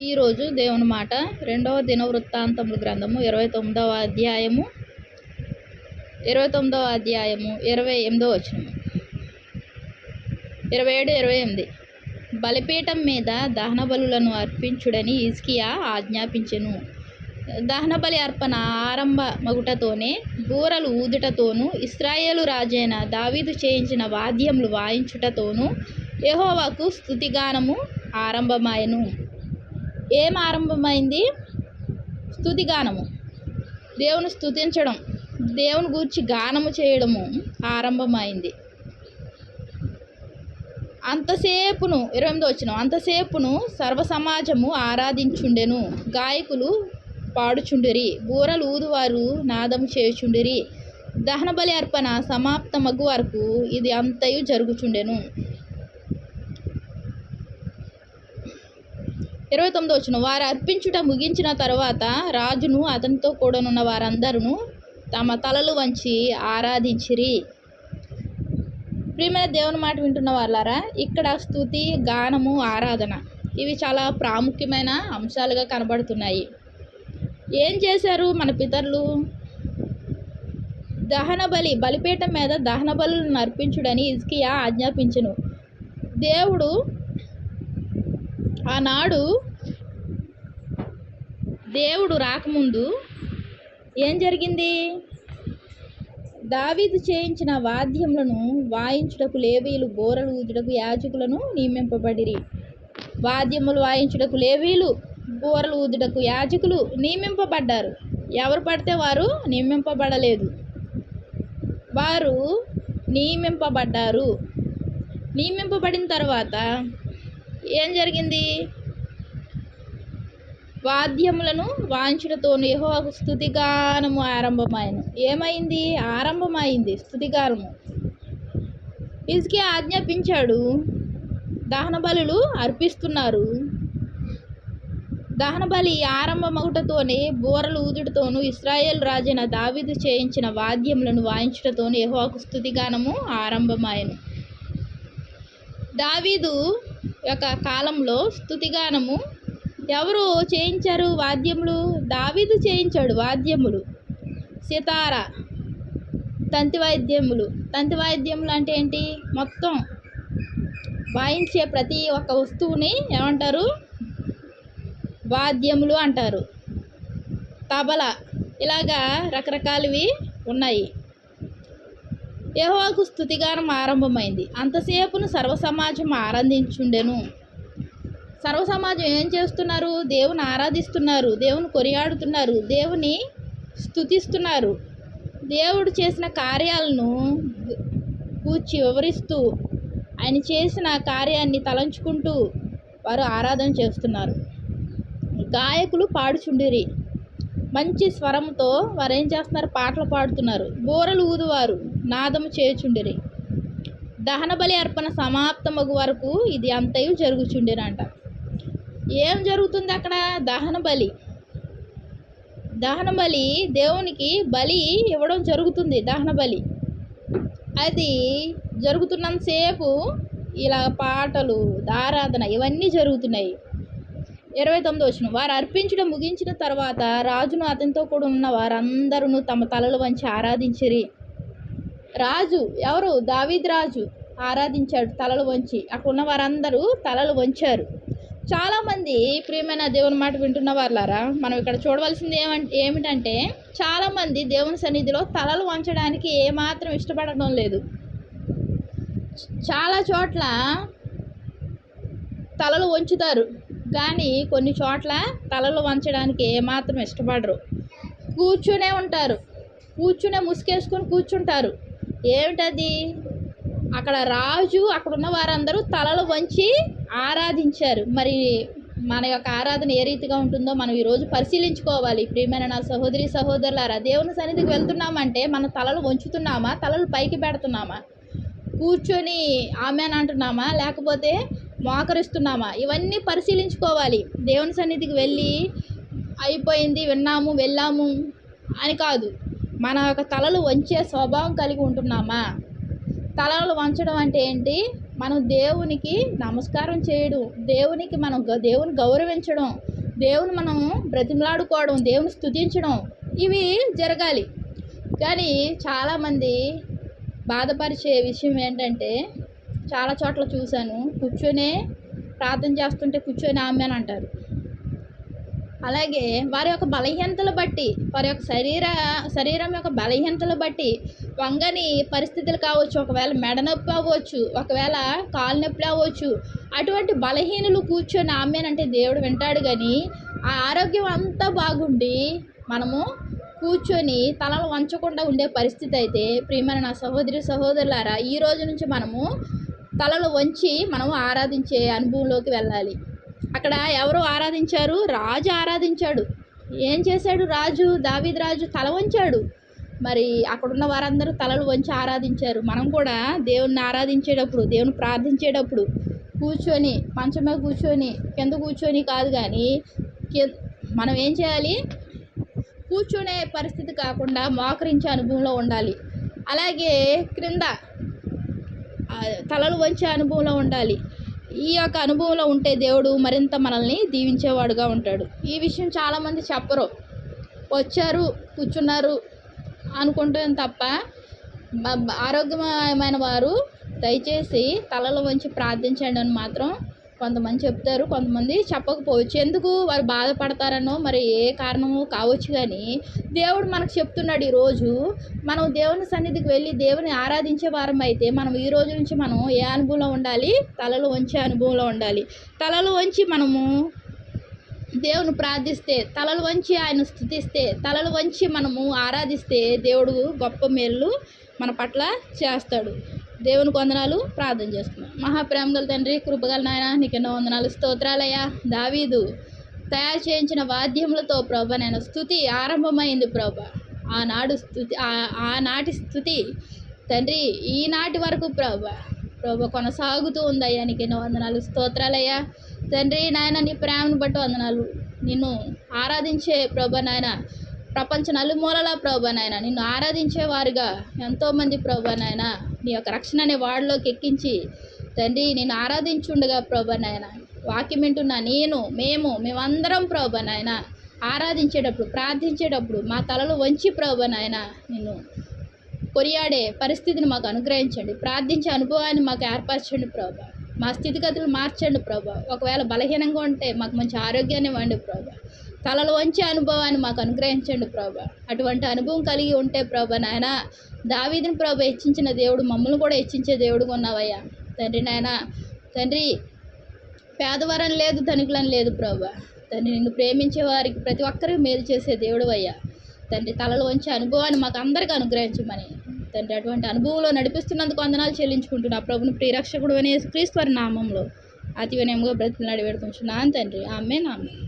ఈరోజు దేవుని మాట రెండవ దినవృత్తాంతముల గ్రంథము ఇరవై తొమ్మిదవ అధ్యాయము. ఇరవై తొమ్మిదవ అధ్యాయము ఇరవై ఎనిమిదవ వచనము. ఇరవై ఏడు ఇరవై ఎనిమిది. బలిపీఠం మీద దహన బలులను అర్పించుడని ఇస్కియా ఆజ్ఞాపించెను. దహన బలి అర్పణ ఆరంభ మగుటతోనే బూరలు ఊదుటతోనూ ఇస్రాయేలు రాజైన దావీదు చేయించిన వాద్యములు వాయించుటతోనూ యహోవాకు స్థుతిగానము ఆరంభమాయెను. ఏం ఆరంభమైంది? స్తుతిగానము దేవుని స్థుతించడం దేవుని గూర్చి గానము చేయడము ఆరంభమైంది. అంతసేపును ఇరవై ఎనిమిది వచ్చిన అంతసేపును సర్వ సమాజము ఆరాధించుండెను గాయకులు పాడుచుండిరి బూరలు ఊదువారు నాదము చేయుచుండిరి దహన బలి అర్పణ సమాప్తమగు వరకు ఇది అంతయు జరుగుచుండెను. ఇరవై తొమ్మిది వచ్చిన వారు అర్పించుట ముగించిన తర్వాత రాజును అతనితో కూడనున్న వారందరూ తమ తలలు వంచి ఆరాధించిరి. ప్రియమైన దేవుని మాట వింటున్న వాళ్ళారా ఇక్కడ స్థుతి గానము ఆరాధన ఇవి చాలా ప్రాముఖ్యమైన అంశాలుగా కనబడుతున్నాయి. ఏం చేశారు మన పితరులు? దహన బలి బలిపీఠం మీద దహన బలులను అర్పించుడని ఇజ్కియా ఆజ్ఞాపించను. దేవుడు ఆనాడు దేవుడు రాకముందు ఏం జరిగింది? దావీదు చేయించిన వాద్యములను వాయించుటకు లేవీలు బోరలు ఊదుటకు యాజకులను నియమింపబడిరి. వాద్యములు వాయించుటకు లేవీలు బోరలు ఊదుటకు యాజకులు నియమింపబడ్డారు. ఎవరు పడితే వారు నియమింపబడలేదు. వారు నియమింపబడ్డారు. నియమింపబడిన తర్వాత ఏం జరిగింది? వాద్యములను వాంఛులతోను యెహోవాకు స్థుతిగానము ఆరంభమైను. ఏమైంది? ఆరంభమైంది స్థుతిగానము ఇసుకే ఆజ్ఞాపించాడు దహన బలులు అర్పిస్తున్నారు. దహన బలి ఆరంభమగుటతోనే బోరలు ఊదుటతోనూ ఇస్రాయేల్ రాజైన దావీదు చేయించిన వాద్యములను వాయించుటతోను యహోవాకు స్థుతిగానము ఆరంభమాయను దావీదు యొక్క కాలంలో స్థుతిగానము ఎవరు చేయించారు వాద్యములు? దావీదు చేయించాడు వాద్యములు. సితార తంతి వాయిద్యములు తంతి వాయిద్యములు అంటే ఏంటి? మొత్తం వాయించే ప్రతి ఒక్క వస్తువుని ఏమంటారు? వాద్యములు అంటారు. తబల ఇలాగా రకరకాలవి ఉన్నాయి. యెహోవాకు స్థుతిగానం ఆరంభమైంది. అంతసేపును సర్వసమాజం ఆనందించుండెను సర్వ సమాజం ఏం చేస్తున్నారు? దేవుని ఆరాధిస్తున్నారు. దేవుని కొరియాడుతున్నారు దేవుని స్తుతిస్తున్నారు. దేవుడు చేసిన కార్యాలను కూర్చి వివరిస్తూ ఆయన చేసిన కార్యాన్ని తలంచుకుంటూ వారు ఆరాధన చేస్తున్నారు. గాయకులు పాడుచుండిరి. మంచి స్వరంతో వారు ఏం చేస్తున్నారు? పాటలు పాడుతున్నారు. బోరలు ఊదువారు. నాదము చేయుచుండిరి. దహన బలి అర్పణ సమాప్తమగు వరకు ఇది అంతయు జరుగుచుండిరంట. ఏం జరుగుతుంది అక్కడ? దహన బలి. దహన బలి దేవునికి బలి ఇవ్వడం జరుగుతుంది దహన బలి. అది జరుగుతున్నంతసేపు ఇలా పాటలు ఆరాధన ఇవన్నీ జరుగుతున్నాయి. ఇరవై తొమ్మిది వచ్చిన వారు అర్పించడం ముగించిన తర్వాత రాజును అతనితో కూడా ఉన్న వారందరూ తమ తలలు వంచి ఆరాధించిరి. రాజు ఎవరు? దావీద్ రాజు ఆరాధించాడు తలలు వంచి. అక్కడ ఉన్న వారందరూ తలలు వంచారు. చాలామంది ప్రియమైన దేవుని మాట వింటున్న వాళ్ళారా మనం ఇక్కడ చూడవలసింది ఏమంటే ఏమిటంటే చాలామంది దేవుని సన్నిధిలో తలలు వంచడానికి ఏమాత్రం ఇష్టపడడం లేదు. చాలా చోట్ల తలలు వంచుతారు కానీ కొన్ని చోట్ల తలలు వంచడానికి ఏమాత్రం ఇష్టపడరు. కూర్చునే ఉంటారు కూర్చునే ముసుకేసుకొని కూర్చుంటారు. ఏమిటది? అక్కడ రాజు అక్కడ ఉన్న వారందరూ తలలు వంచి ఆరాధించారు. మరి మన యొక్క ఆరాధన ఏ రీతిగా ఉంటుందో మనం ఈరోజు పరిశీలించుకోవాలి. ప్రియమైన నా సహోదరి సహోదరులారా దేవుని సన్నిధికి వెళ్తున్నామంటే మన తలలు వంచుతున్నామా? తలలు పైకి పెడుతున్నామా? కూర్చొని ఆమె అని అంటున్నామా? లేకపోతే మోకరిస్తున్నామా? ఇవన్నీ పరిశీలించుకోవాలి. దేవుని సన్నిధికి వెళ్ళి అయిపోయింది విన్నాము వెళ్ళాము అని కాదు. మన యొక్క తలలు వంచే స్వభావం కలిగి ఉంటున్నామా? తలలు వంచడం అంటే ఏంటి? మనం దేవునికి నమస్కారం చేయడం దేవునికి మనం గ- దేవుని గౌరవించడం దేవుని మనం బ్రతిమలాడుకోవడం దేవుని స్థుతించడం ఇవి జరగాలి. కానీ చాలామంది బాధపరిచే విషయం ఏంటంటే చాలా చోట్ల చూశాను కూర్చొనే ప్రార్థన చేస్తుంటే కూర్చొని ఆమె అని అంటారు. అలాగే వారి యొక్క బలహీనతలు బట్టి వారి యొక్క శరీర శరీరం యొక్క బలహీనతలు బట్టి వంగని పరిస్థితులు కావచ్చు ఒకవేళ మెడ నొప్పి అవ్వచ్చు ఒకవేళ కాలు నొప్పి అవ్వచ్చు అటువంటి బలహీనులు కూర్చొని ఆమెనంటే దేవుడు వింటాడు కానీ ఆ ఆరోగ్యం అంతా బాగుండి మనము కూర్చొని తలలు వంచకుండా ఉండే పరిస్థితి అయితే ప్రియమైన నా సహోదరి సహోదరులారా ఈ రోజు నుంచి మనము తలలు వంచి మనము ఆరాధించే అనుభవంలోకి వెళ్ళాలి. అక్కడ ఎవరు ఆరాధించారు? రాజు ఆరాధించాడు. ఏం చేశాడు రాజు? దావీద్ రాజు తల వంచాడు. మరి అక్కడున్న వారందరూ తలలు వంచి ఆరాధించారు. మనం కూడా దేవుణ్ణి ఆరాధించేటప్పుడు దేవుని ప్రార్థించేటప్పుడు కూర్చొని మంచం మీద కూర్చొని కింద కూర్చొని కాదు కానీ మనం ఏం చేయాలి? కూర్చునే పరిస్థితి కాకుండా మోకరించే అనుభవంలో ఉండాలి. అలాగే క్రింద తలలు వంచే అనుభవంలో ఉండాలి. ఈ యొక్క అనుభవంలో ఉంటే దేవుడు మరింత మనల్ని దీవించేవాడుగా ఉంటాడు. ఈ విషయం చాలామంది చెప్పరు. వచ్చారు కూర్చున్నారు అనుకుంటాం తప్ప ఆరోగ్యమైన వారు దయచేసి తలలు వంచి ప్రార్థించండి అని మాత్రం కొంతమంది చెప్తారు కొంతమంది చెప్పకపోవచ్చు. ఎందుకు వారు బాధపడతారనో మరి ఏ కారణమో కావచ్చు కానీ దేవుడు మనకు చెప్తున్నాడు ఈరోజు మనం దేవుని సన్నిధికి వెళ్ళి దేవుని ఆరాధించే వారం అయితే మనం ఈ రోజు నుంచి మనం ఏ అనుభవంలో ఉండాలి? తలలు వంచే అనుభవంలో ఉండాలి. తలలు వంచి మనము దేవుని ప్రార్థిస్తే తలలు వంచి ఆయన స్థుతిస్తే తలలు వంచి మనము ఆరాధిస్తే దేవుడు గొప్ప మేలు మన పట్ల చేస్తాడు. దేవుని వందనాలు. ప్రార్థన చేస్తున్నాం మహాప్రేమగల తండ్రి కృపగల నాయన నీకెన్నో వందనాలు. స్తోత్రాలయ్యా. దావీదు తయారు చేయించిన వాద్యములతో ప్రభ నేను స్థుతి ఆరంభమైంది ప్రభ. ఆనాడు స్థుతి ఆ- ఆనాటి స్థుతి తండ్రి ఈనాటి వరకు ప్రభ. ప్రభ కొనసాగుతూ ఉందయ్యా నీకు ఎన్నో వందనాలు. స్తోత్రాలయ్యా. తండ్రి నాయన నీ ప్రేమను బట్టి వందనాలు. నిన్ను ఆరాధించే ప్రభ నాయన ప్రపంచ నలుమూలలా ప్రభ నాయన నిన్ను ఆరాధించే వారుగా ఎంతోమంది ప్రభ నాయన. నీ యొక్క రక్షణ అనే వాడిలోకి ఎక్కించి తండ్రి నేను ఆరాధించుండగా ప్రభా నాయన. వాక్యం వింటున్నా నేను మేము మేమందరం ప్రభా నాయన ఆరాధించేటప్పుడు ప్రార్థించేటప్పుడు మా తలలు వంచి ప్రభ నాయన నేను కొరియాడే పరిస్థితిని మాకు అనుగ్రహించండి. ప్రార్థించే అనుభవాన్ని మాకు ఏర్పరచండి ప్రభా. మా స్థితిగతులు మార్చండి ప్రభా. ఒకవేళ బలహీనంగా ఉంటే మాకు మంచి ఆరోగ్యాన్ని ఇవ్వండి ప్రభా. కళలు వంచే అనుభవాన్ని మాకు అనుగ్రహించండి ప్రభా. అటువంటి అనుభవం కలిగి ఉంటే ప్రభా నాయన దావీదిని ప్రభా హెచ్చించిన దేవుడు మమ్మల్ని కూడా హెచ్చించే దేవుడు ఉన్నావయ్యా. తండ్రి నాయన తండ్రి పేదవరం లేదు ధనికులని లేదు ప్రభా. తండ్రి నిన్ను ప్రేమించే వారికి ప్రతి ఒక్కరికి మేలు చేసే దేవుడు అయ్యా తండ్రి తలలు వంచే అనుభవాన్ని మాకు అందరికీ అనుగ్రహించమని. తండ్రి అటువంటి అనుభవంలో నడిపిస్తున్నందుకు వందనాలు చెల్లించుకుంటున్నా ప్రభుని ప్రియరక్షకుడు అనే క్రీస్తు వారి నామంలో. అతి వినయంగా బ్రతుకులు నడిపెడుతున్నాను తండ్రి. ఆమె నామే